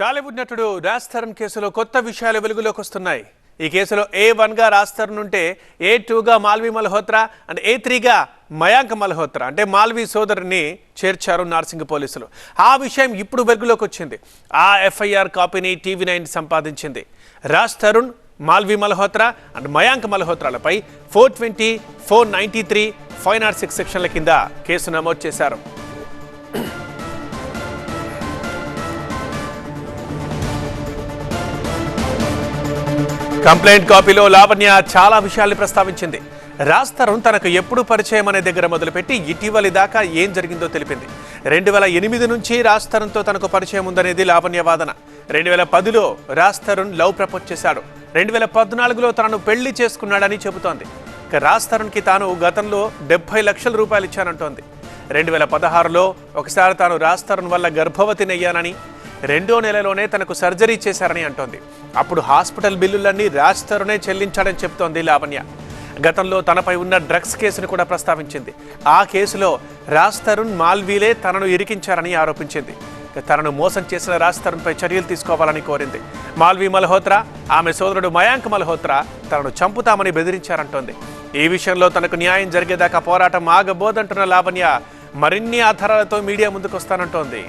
టాలీవుడ్ నటుడు రాజ్ తరుణ్ కేసులో కొత్త విషయాలు వెలుగులోకి వస్తున్నాయి. ఈ కేసులో ఏ వన్గా రాజ్ తరుణ్ ఉంటే ఏ టూగా మాల్వి మల్హోత్రా అండ్ ఏ త్రీగా మయాంక్ మల్హోత్రా అంటే మాల్వి సోదరుని చేర్చారు నార్సింగ్ పోలీసులు. ఆ విషయం ఇప్పుడు వెలుగులోకి వచ్చింది. ఆ ఎఫ్ఐఆర్ కాపీని టీవీ నైన్ సంపాదించింది. Raj Tarun Malvi Malhotra and Mayank మల్హోత్రాలపై four twenty four ninety three five naught six సెక్షన్ల కింద కేసు నమోదు చేశారు. కంప్లైంట్ కాపీలో లావణ్య చాలా విషయాల్ని ప్రస్తావించింది. రాజ్ తరుణ్ తనకు ఎప్పుడు పరిచయం అనే దగ్గర మొదలుపెట్టి ఇటీవలి దాకా ఏం జరిగిందో తెలిపింది. రెండు వేల ఎనిమిది నుంచి రాజ్ తరుణ్తో తనకు పరిచయం ఉందనేది లావణ్య వాదన. రెండు వేల పదిలో రాజ్ తరుణ్ లవ్ ప్రపోజ్ చేశాడు. రెండు వేల పద్నాలుగులో తనను పెళ్ళి చేసుకున్నాడని చెబుతోంది. ఇక రాజ్ తరుణ్కి తాను గతంలో డెబ్బై లక్షల రూపాయలు ఇచ్చానంటోంది. రెండు వేల పదహారులో ఒకసారి తాను రాజ్ తరుణ్ వల్ల గర్భవతినయ్యానని రెండో నెలలోనే తనకు సర్జరీ చేశారని అంటోంది. అప్పుడు హాస్పిటల్ బిల్లులన్నీ రాజ్ తరుణే చెల్లించాడని చెప్తోంది లావణ్య. గతంలో తనపై ఉన్న డ్రగ్స్ కేసును కూడా ప్రస్తావించింది. ఆ కేసులో రాజ్ తరుణ్ మాల్వీలే తనను ఇరికించారని ఆరోపించింది. తనను మోసం చేసిన రాజ్ తరుణ్పై చర్యలు తీసుకోవాలని కోరింది. మాల్వీ మల్హోత్రా ఆమె సోదరుడు మయాంక్ మల్హోత్రా తనను చంపుతామని బెదిరించారంటోంది. ఈ విషయంలో తనకు న్యాయం జరిగేదాకా పోరాటం ఆగబోదంటున్న లావణ్య మరిన్ని ఆధారాలతో మీడియా ముందుకొస్తానంటోంది.